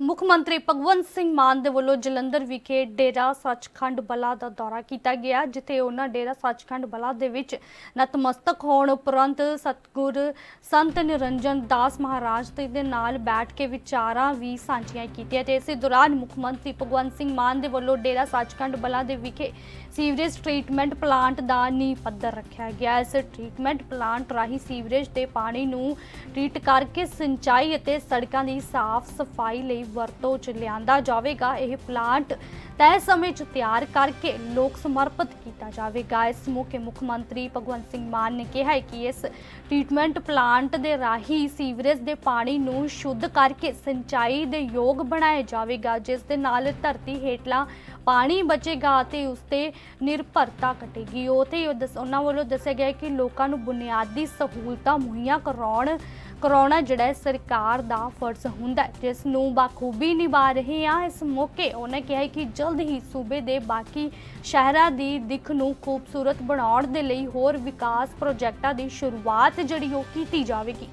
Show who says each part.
Speaker 1: ਮੁੱਖ ਮੰਤਰੀ ਭਗਵੰਤ ਸਿੰਘ ਮਾਨ ਦੇ ਵੱਲੋਂ ਜਲੰਧਰ ਵਿਖੇ ਡੇਰਾ ਸੱਚਖੰਡ ਬਲਾ ਦਾ ਦੌਰਾ ਕੀਤਾ ਗਿਆ, ਜਿੱਥੇ ਉਹਨਾਂ ਡੇਰਾ ਸੱਚਖੰਡ ਬਲਾ ਦੇ ਵਿੱਚ ਨਤਮਸਤਕ ਹੋਣ ਉਪਰੰਤ ਸਤਗੁਰ ਸੰਤ ਨਿਰੰਜਨ ਦਾਸ ਮਹਾਰਾਜ ਦੇ ਨਾਲ ਬੈਠ ਕੇ ਵਿਚਾਰਾਂ ਵੀ ਸਾਂਝੀਆਂ ਕੀਤੀਆਂ ਤੇ ਇਸੇ ਦੌਰਾਨ ਮੁੱਖ ਮੰਤਰੀ ਭਗਵੰਤ ਸਿੰਘ ਮਾਨ ਦੇ ਵੱਲੋਂ ਡੇਰਾ ਸੱਚਖੰਡ ਬਲਾ ਦੇ ਵਿਖੇ ਸੀਵਰੇਜ ਟ੍ਰੀਟਮੈਂਟ ਪਲਾਂਟ ਦਾ ਨੀਂਹ ਪੱਥਰ ਰੱਖਿਆ ਗਿਆ। ਇਸ ਟ੍ਰੀਟਮੈਂਟ ਪਲਾਂਟ ਰਾਹੀਂ ਸੀਵਰੇਜ ਦੇ ਪਾਣੀ ਨੂੰ ਟ੍ਰੀਟ ਕਰਕੇ ਸਿੰਚਾਈ ਅਤੇ ਸੜਕਾਂ ਦੀ ਸਾਫ਼ ਸਫ਼ਾਈ ਲਈ ਵਰਤੋਂ 'ਚ ਲਿਆਂਦਾ ਜਾਵੇਗਾ, ਇਹ ਪਲਾਂਟ ਤੈਅ ਸਮੇਂ 'ਚ ਤਿਆਰ ਕਰਕੇ ਲੋਕ ਸਮਰਪਿਤ ਕੀਤਾ ਜਾਵੇਗਾ। ਇਸ ਮੌਕੇ ਮੁੱਖ ਮੰਤਰੀ ਭਗਵੰਤ ਸਿੰਘ ਮਾਨ ਨੇ ਕਿਹਾ ਹੈ ਕਿ ਇਸ ਟ੍ਰੀਟਮੈਂਟ ਪਲਾਂਟ ਦੇ ਰਾਹੀਂ ਸੀਵਰੇਜ ਦੇ ਪਾਣੀ ਨੂੰ ਸ਼ੁੱਧ ਕਰਕੇ ਸਿੰਚਾਈ ਦੇ ਯੋਗ ਬਣਾਇਆ ਜਾਵੇਗਾ, ਜਿਸ ਦੇ ਨਾਲ ਧਰਤੀ ਹੇਠਲਾ ਪਾਣੀ ਬਚੇਗਾ ਅਤੇ ਉਸ ਤੇ ਨਿਰਭਰਤਾ ਘਟੇਗੀ। ਉਹ ਤੇ ਉਹ ਦੱਸ- ਉਹਨਾਂ ਵੱਲੋਂ ਦੱਸਿਆ ਗਿਆ ਕਿ ਲੋਕਾਂ ਨੂੰ ਬੁਨਿਆਦੀ ਸਹੂਲਤਾਂ ਮੁਹੱਈਆ ਕਰਾਉਣ ਕਰਾਉਣਾ ਜਿਹੜਾ ਸਰਕਾਰ ਦਾ ਫਰਜ਼ ਹੁੰਦਾ ਜਿਸ ਨੂੰ ਬਾਖੂਬੀ ਨਿਭਾ ਰਹੇ ਆ ਇਸ ਮੌਕੇ ਉਹਨੇ ਕਿਹਾ ਕਿ ਜਲਦ ਹੀ ਸੂਬੇ ਦੇ ਬਾਕੀ ਸ਼ਹਿਰਾਂ ਦੀ ਦਿੱਖ ਨੂੰ ਖੂਬਸੂਰਤ ਬਣਾਉਣ ਦੇ ਲਈ ਹੋਰ ਵਿਕਾਸ ਪ੍ਰੋਜੈਕਟਾਂ ਦੀ ਸ਼ੁਰੂਆਤ ਜਿਹੜੀ ਉਹ ਕੀਤੀ ਜਾਵੇਗੀ।